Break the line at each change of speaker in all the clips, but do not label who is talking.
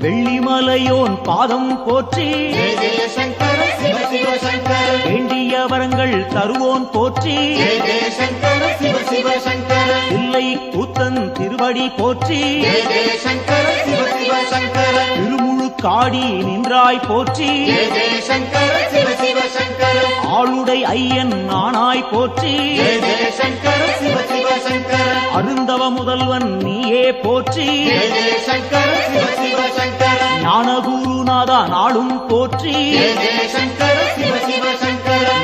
வெள்ளிமலையோன் பாதம் போற்றி வேண்டிய வரங்கள் தருவோன் போற்றி இல்லை கூத்தன் திருவடி போற்றி
ஜெய
திருமுழுக்காடி நின்றாய் போற்றி. ஆளுடை ஐயன் நானாய் போற்றி. அருந்தவ முதல்வன் நீயே போற்றி. ஞானகுருநாதா நாளும் போற்றி.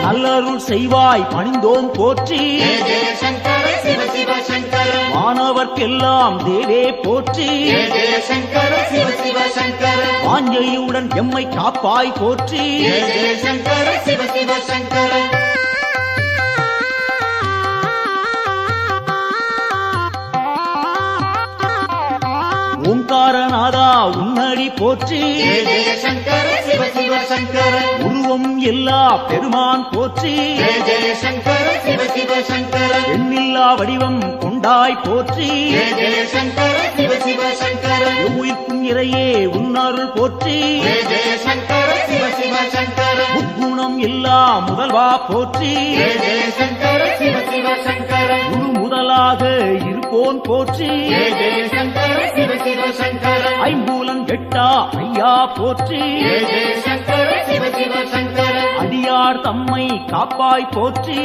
நல்லருள் செய்வாய் பணிந்தோம் போற்றி. மாணவர்க்கெல்லாம் தேவே போற்றி.
ஜெய ஜெய சங்கர சிவ சிவ சங்கர.
வாஞ்சையுடன் எம்மை காப்பாய் போற்றி.
சங்கர சிவ சிவ சங்கர.
ஓங்காரநாதா உன்னடி போற்றி.
ஜெய ஜெய சங்கர சிவ சிவ சங்கர.
உருவம் எல்லா பெருமான் போற்றி.
ஜெய ஜெய சங்கர சிவ சிவ சங்கர.
எண்ணில்லா வடிவம் கொண்டாய் போற்றி. உயிர்க்கும் இறையே உன்னருள் போற்றி. முக்குணம் எல்லா முதல்வா போற்றி. குரு முதலாக இருப்போன் போற்றி. ஐம்பூலன் எட்டா ஐயா போற்றி. அடியார் தம்மை காப்பாய் போற்றி.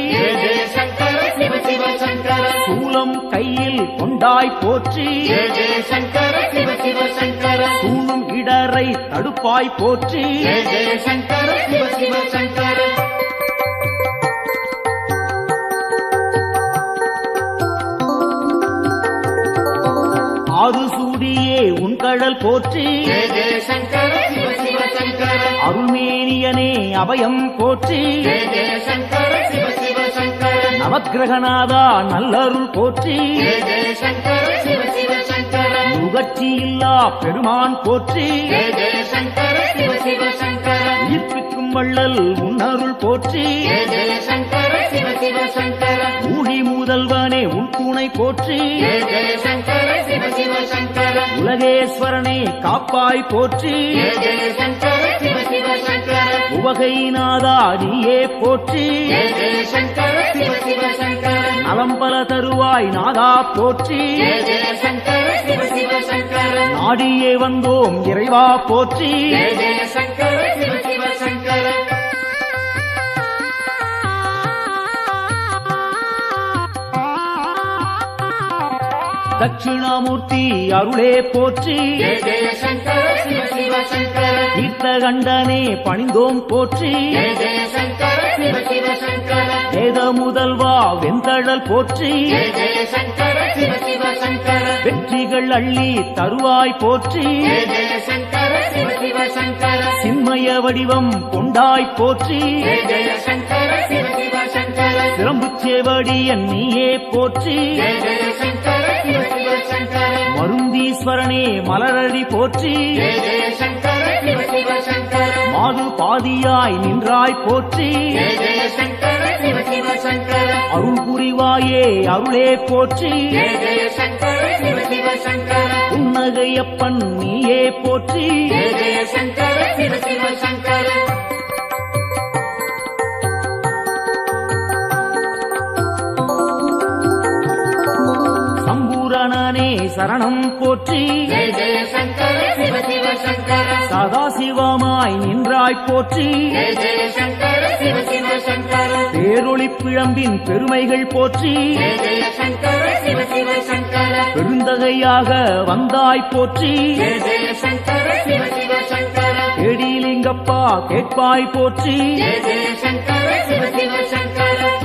சூலம் கையில் கொண்டாய் போற்றி. சூழும் இடரை தடுப்பாய் போற்றி.
ஜெய ஜெய சங்கர சிவ சிவ சங்கர.
ஆறு சூடியே உன் கடல் போற்றி. அருள்மேனியனே அபயம் போற்றி. நவக்கிரகநாதா நல்லருள் போற்றி. முகர்ச்சி இல்லா பெருமான் போற்றி. உயிர்ப்பிக்கும் வள்ளல் உன்னருள் போற்றி. ஊழி முதல்வனே உன் துணை போற்றி. உலகேஸ்வரனை காப்பாய் போற்றி.
ஜெய ஜெய
நீயே போற்றி.
நலம்
பல தருவாய் நாதா போற்றி. நாடியே வந்தோம் இறைவா போற்றி. தட்சிணாமூர்த்தி அருளே போற்றி. தீர்த்தகண்டனே பணிந்தோம் போற்றி. வேத முதல்வா வெந்தழல் போற்றி. வெற்றிகள் அள்ளி தருவாய் போற்றி. சின்மய வடிவம் கொண்டாய் போற்றி. சிரம்புச்சேவடியன் நீயே போற்றி. மருந்தீஸ்வரனே மலரடி போற்றி. மாது பாதியாய் நின்றாய் போற்றி. அருள் புரிவாயே அருளே போற்றி.
ஜெய
புன்னகையப்பன் நீயே போற்றி. சரணம் போற்றி. சதாசிவமாய் நின்றாய் போற்றி. பேரொளி பிழம்பின் பெருமைகள் போற்றி. பெருந்தகையாக வந்தாய் போற்றி. கேடிலிங்கப்பா கேட்பாய் போற்றி.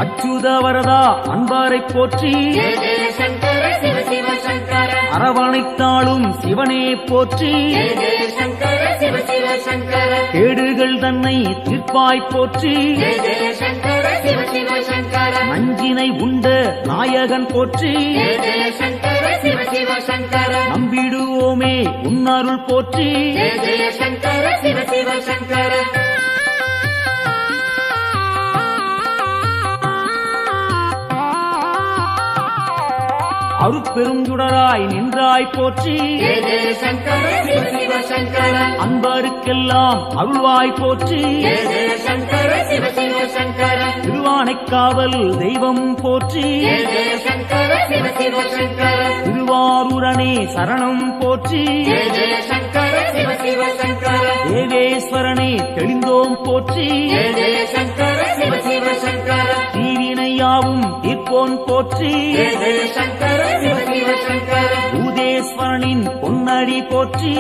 அச்சுத வரதா அன்பாரை போற்றி.
சங்கர
அரவணைத்தாளும் சிவனே போற்றி கேடுகள் தன்னை தீர்ப்பாய் போற்றி. நஞ்சினை உண்ட நாயகன் போற்றி.
ஜெய ஜெய சங்கர சிவ சிவ சங்கர.
நம்பிடுவோமே உன்னருள் போற்றி. அருட்பெருஞ்சுடராய் நின்றாய் போற்றி. அன்பருக்கெல்லாம் அருள்வாய் போற்றி. திருவானைக்காவல் தெய்வம் போற்றி. திருவாரூரணே சரணம் போற்றி. தேவேஸ்வரனே தெளிந்தோம் போற்றி. தீவினையாவும் தீர்ப்போன் போற்றி. பூதேஸ்வரனின் பொன்னடி போற்றி.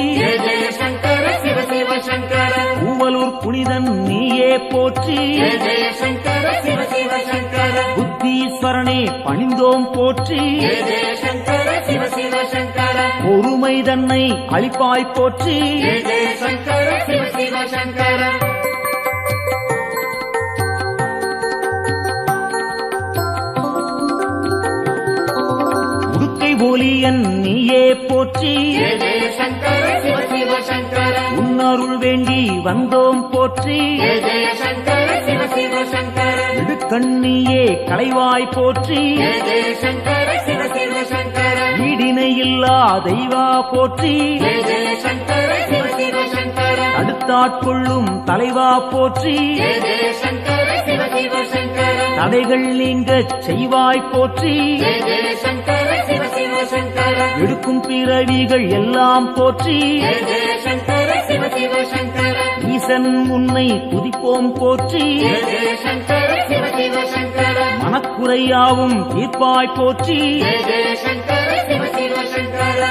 பூவலூர் புனிதன் நீயே போற்றி. புத்தீஸ்வரனே பணிந்தோம் போற்றி. பொறுமை தன்னை அளிப்பாய் போற்றி. ஒலியன் நீயே போற்றி. உன்னருள் வேண்டி வந்தோம் போற்றி. இடுக்கண்ணியே களைவாய் போற்றி. ஈடினை இல்லா தெய்வா போற்றி. அடுத்தாட்கொள்ளும் தலைவா போற்றி. தடைகள் நீங்கச் செய்வாய் போற்றி. எடுக்கும் பிறவிகள் எல்லாம் போற்றி. ஈசன் உன்னை துதிப்போம் போற்றி. மனக்குறையாவும் தீர்ப்பாய் போற்றி.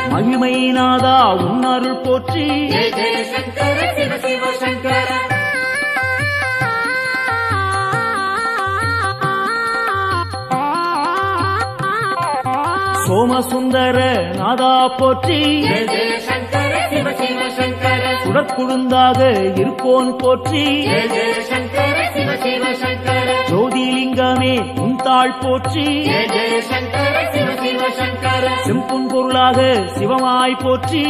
மகிமை நாதா உன்னருள் போற்றி. சோமசுந்தர நாதா போற்றி. சுடற்குழுந்தாக இருப்போன் போற்றி. ஜோதிலிங்கமே உந்தாள் போற்றி. செம்புன் பொருளாக சிவமாய் போற்றி.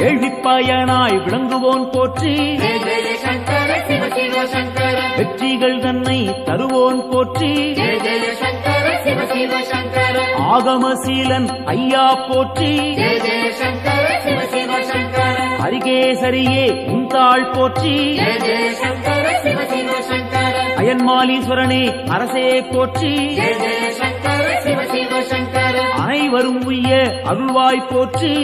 கேள்விப்பயனாய் விளங்குவோன் போற்றி. வெற்றிகள் தன்னை தருவோன் போற்றி. ஆகமசீலன் ஐயா போற்றி. அரிகேசரியே உந்தாள் போற்றி. அயன்மாலீஸ்வரனே அரசே போற்றி. அனைவரும் உய்ய அருள்வாய் போற்றி.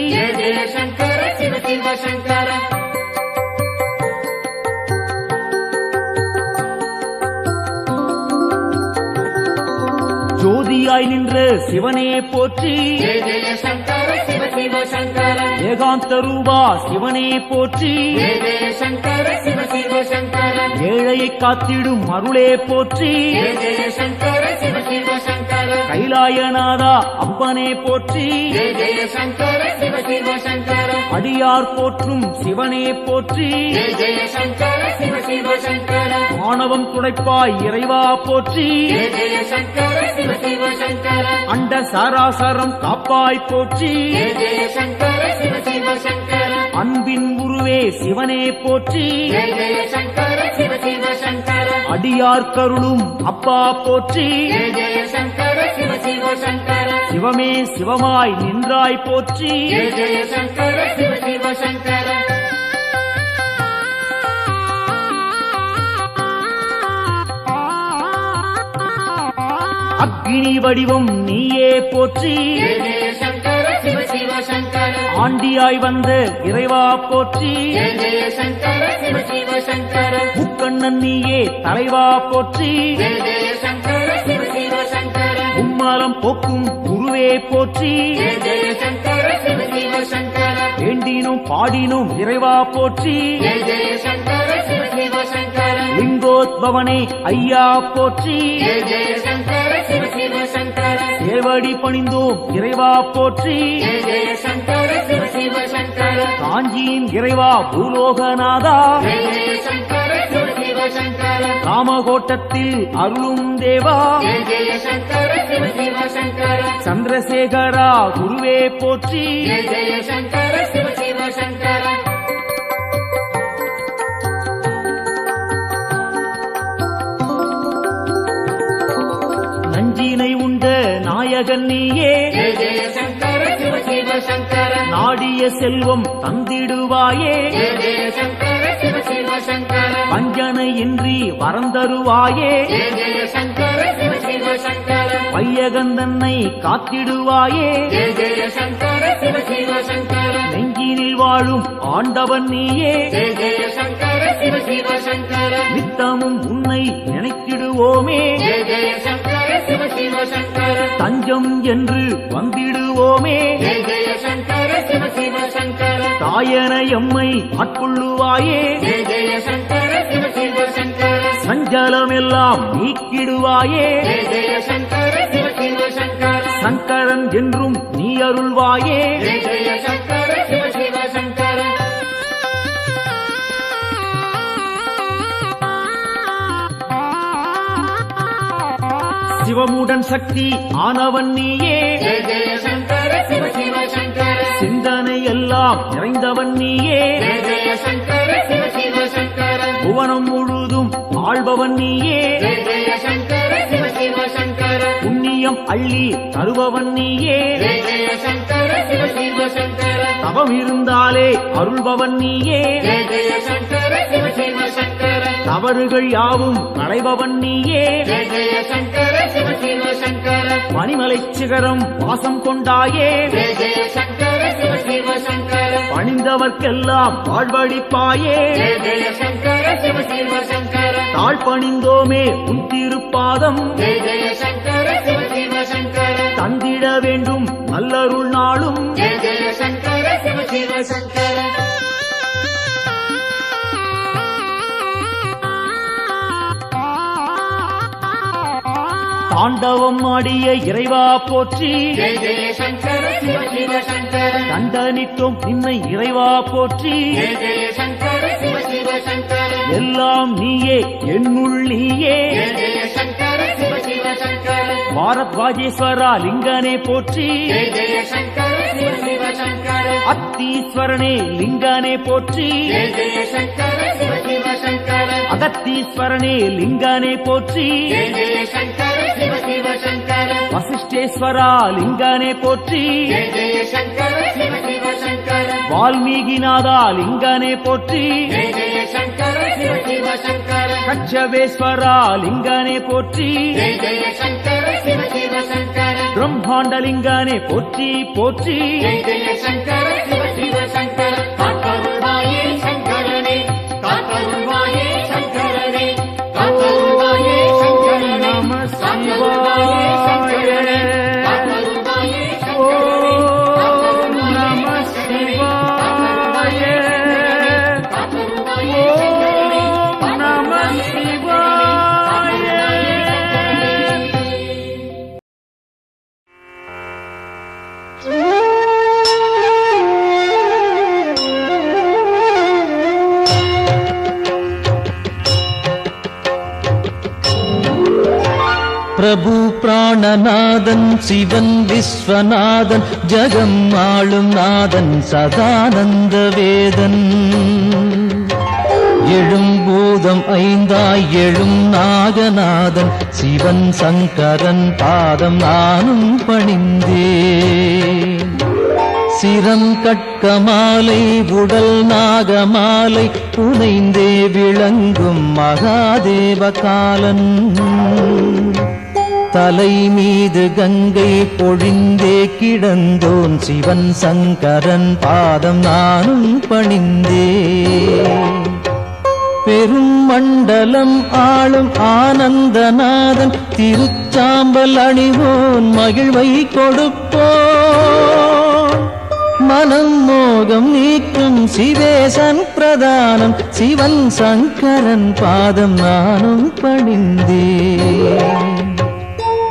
ஜோதியாய் நின்ற சிவனே போற்றி. ஏகாந்த ரூபா சிவனே போற்றி. ஏழையை காத்திடும் அருளே போற்றி. கைலாயநாதா அப்பனே போற்றி. அடியார் போற்றும் சிவனே போற்றி. ஆணவம் துடைப்பாய் இறைவா போற்றி.
ஜெய ஜெய சங்கர சிவ சிவ சங்கர.
அண்ட சாராசரம் காப்பாய் போற்றி. அன்பின் உருவே சிவனே போற்றி. அடியார் கருளும் அப்பா போற்றி. சிவமே சிவமாய் நின்றாய் போற்றி. அக்னி வடிவம் நீயே போற்றி. ஆண்டியாய் வந்த இறைவா போற்றி. முக்கண்ணன் நீயே தலைவா போற்றி. உம்மலம் போக்கும் குருவே போற்றி. வேண்டினும் பாடினும் இறைவா போற்றி. லிங்கோத்பவனே ஐயா போற்றி. சேவடி பணிந்தோம் இறைவா போற்றி. காஞ்சியின் இறைவா பூலோகநாதா. காமகோட்டத்தில் அருளும் தேவா. சந்திரசேகரா குருவே போற்றி. நஞ்சினை உண்ட நாயகன் நீயே. நாடிய செல்வம் தந்திடுவாயே.
ஜெய ஜெய சங்கர சிவ சிவ சங்கர
வஞ்சனையின்றி வரம் தருவாயே.
ஜெய ஜெய சங்கர சிவ சிவ சங்கர
வையகந்தன்னை காத்திடுவாயே. நெஞ்சினில் வாழும் ஆண்டவன் நீயே. நித்தமும் உன்னை நினைத்திடுவோமே. தஞ்சம் என்று வந்திடுவோமே.
ஜெய ஜெய சங்கர சிவ சிவ சங்கர
தாயன எம்மை ஆட்கொள்ளுவாயே.
சங்கர
சஞ்சலமெல்லாம் நீக்கிடுவாயே. சங்கரன் என்றும் நீ அருள்வாயே. சிவமுடன் சக்தி ஆனவன் நீயே. சிந்தனை எல்லாம் நிறைந்தவன் நீயே. புவனம் முழுதும் ஆள்பவன் நீயே. புண்ணியம் அள்ளி தருபவன் நீயே. தவம் இருந்தாலே அருள்பவன் நீயே. தவறுகள் யாவும் களைபவன் நீயே. பனிமலை சிகரம் வாசம் கொண்டாயே. பணிந்தவர்க்கெல்லாம் வாழ்வழிப்பாயே. தாழ் பணிந்தோமே உன் திருப்பாதம். தந்திட வேண்டும் நல்லருள் நாளும்.
சங்கர சிவ சிவ சங்கர.
தாண்டவம் ஆடிய இறைவா போற்றி. தண்டனிட்டோம் நின்னை இறைவா போற்றி. எல்லாம் நீயே என்னுள் நீயே. பாரத்வாஜேஸ்வரா லிங்கனே போற்றி. அத்தீஸ்வரனே லிங்கனே போற்றி. அகத்தீஸ்வரனே லிங்கனே போற்றி.
ஜெய ஜெய சங்கர சிவ சிவ சங்கர
வசிஷ்டேஸ்வரா லிங்கனே போற்றி
ஜெய ஜெய சங்கர சிவ
ஞானநாதன் சிவன் விஸ்வநாதன் ஜகம் ஆளும் நாதன் சதானந்த வேதன். எழும் பூதம் ஐந்தாய் எழும் நாகநாதன் சிவன் சங்கரன் பாதம் நானும் பணிந்தேன். சிரம் கட்க மாலை உடல் நாகமாலை புனைந்தே விளங்கும் மகாதேவ காலன். தலை மீது கங்கை பொழிந்தே கிடந்தோன் சிவன் சங்கரன் பாதம் நானும் பணிந்தே. பெரும் மண்டலம் ஆளும் ஆனந்தநாதன் திருச்சாம்பல் அணிவோன் மகிழ்வை கொடுப்போன். மனம் மோகம் நீக்கும் சிவேசன் பிரதானம் சிவன் சங்கரன் பாதம் நானும் பணிந்தேன்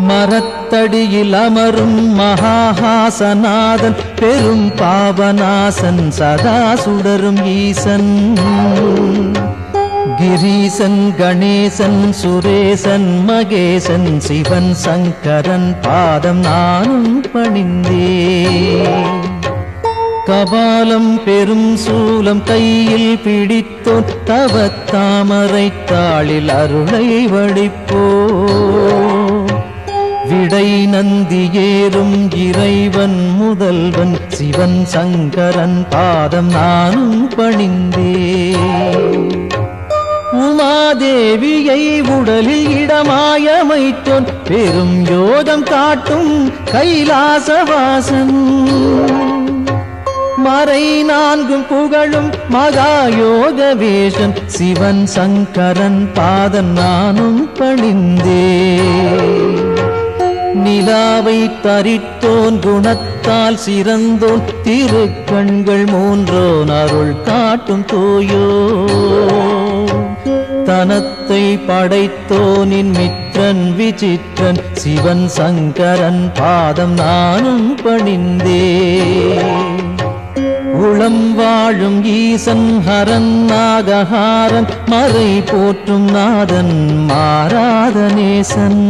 மரத்தடியில் அமரும் மகாஹாசநாதன் பெரும் பாவநாசன் சதா சுடரும் ஈசன். கிரீசன் கணேசன் சுரேசன் மகேசன் சிவன் சங்கரன் பாதம் நானும் பணிந்தே கபாலம் பெரும் சூலம் கையில் பிடித்தோன் தவத்தாமரை தாளில் அருளை வடிப்போ விடை நந்தி ஏறும் இறைவன் முதல்வன் சிவன் சங்கரன் பாதம் நானும் பணிந்தே. உமாதேவியை உடலில் இடமாயமைத்தோன் பெரும் யோகம் காட்டும் கைலாசவாசன் மறை நான்கும் புகழும் மகாயோக வேஷன் சிவன் சங்கரன் பாதன் நானும் பணிந்தே. நிலாவை தரித்தோன் குணத்தால் சிறந்தோன் திருக்கண்கள் மூன்றோன் அருள் காட்டும் தோயோ. தனத்தை படைத்தோனின் மித்ரன் விசித்திரன் சிவன் சங்கரன் பாதம் நானும் பணிந்தே உளம் வாழும் ஈசன் ஹரன் நாகஹாரன் மறை போற்றும் நாதன் மாறாத நேசன்.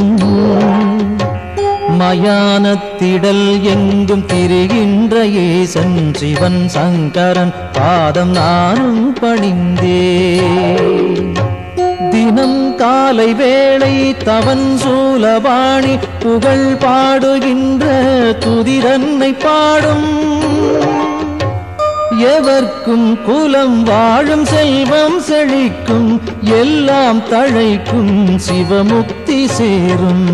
மயானத்திடல் எங்கும் திரிகின்ற ஏசன் சிவன் சங்கரன் பாதம் நானும் பணிந்தே தினம் காலை வேளை தவன் சூலபாணி புகழ் பாடுகின்ற துதிரன்னை பாடும். எவர்க்கும் குலம் வாழும் செல்வம் செழிக்கும் எல்லாம் தழைக்கும் சிவமுக்தி சேரும்.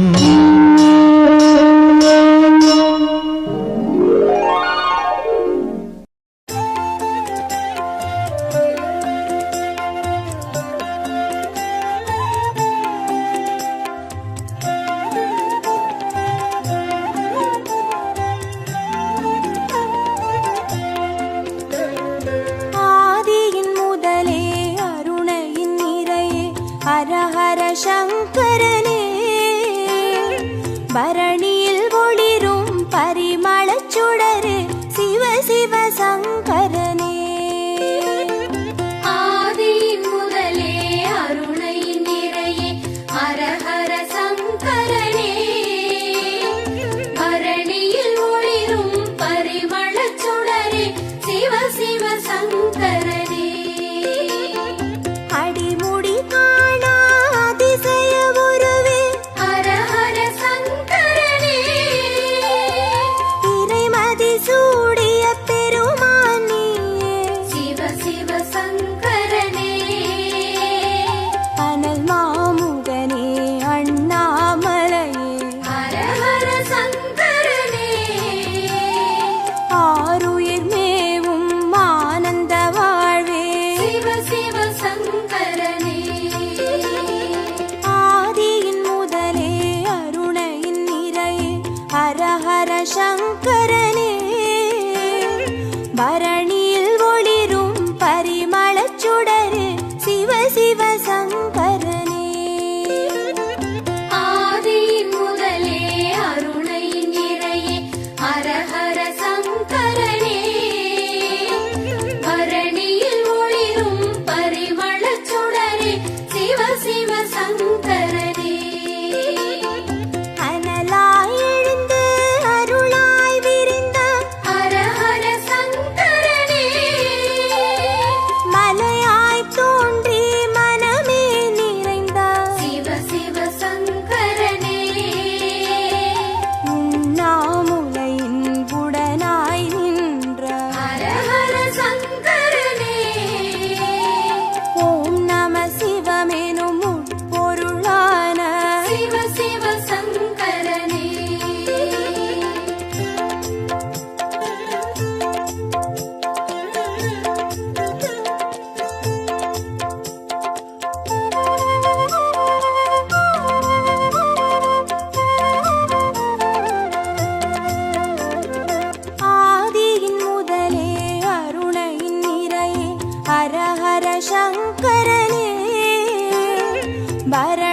வர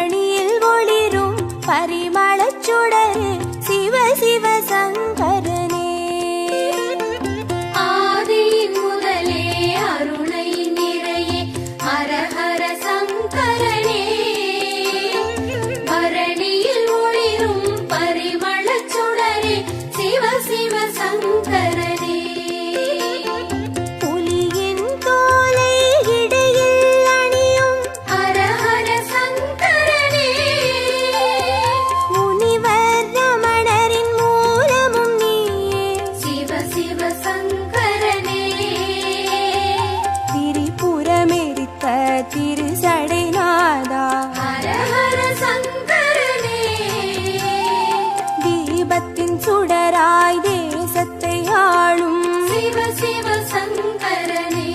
சிவசங்கரனே.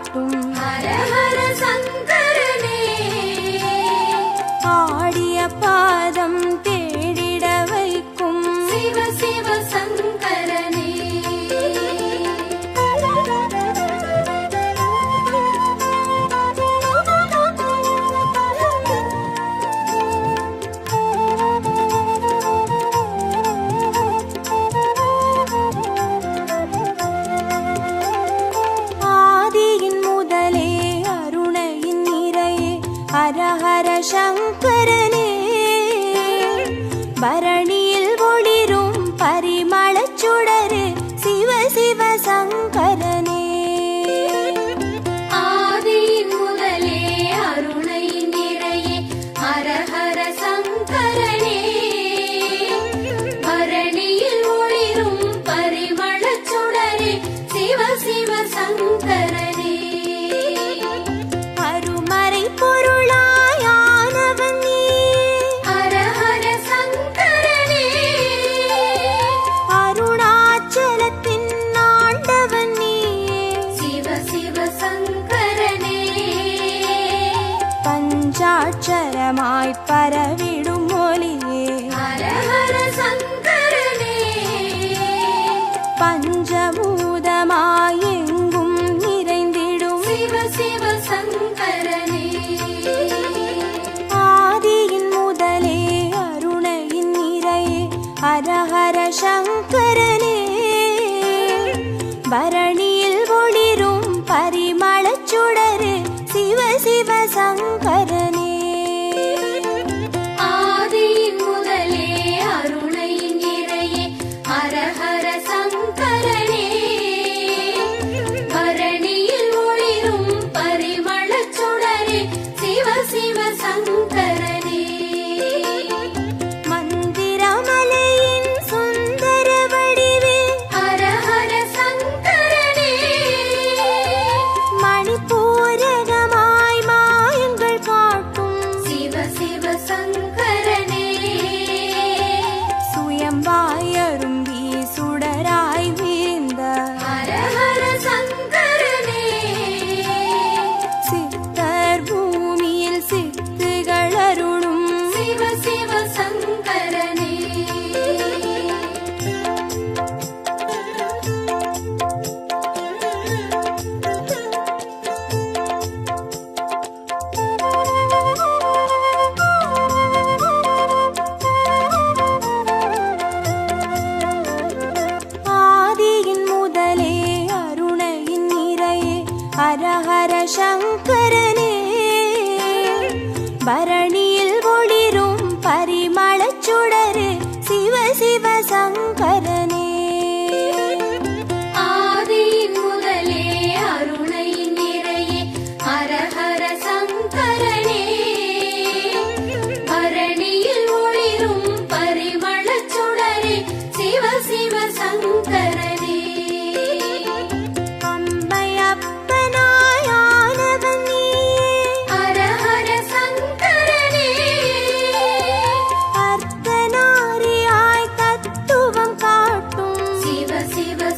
காட்டும்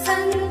sun.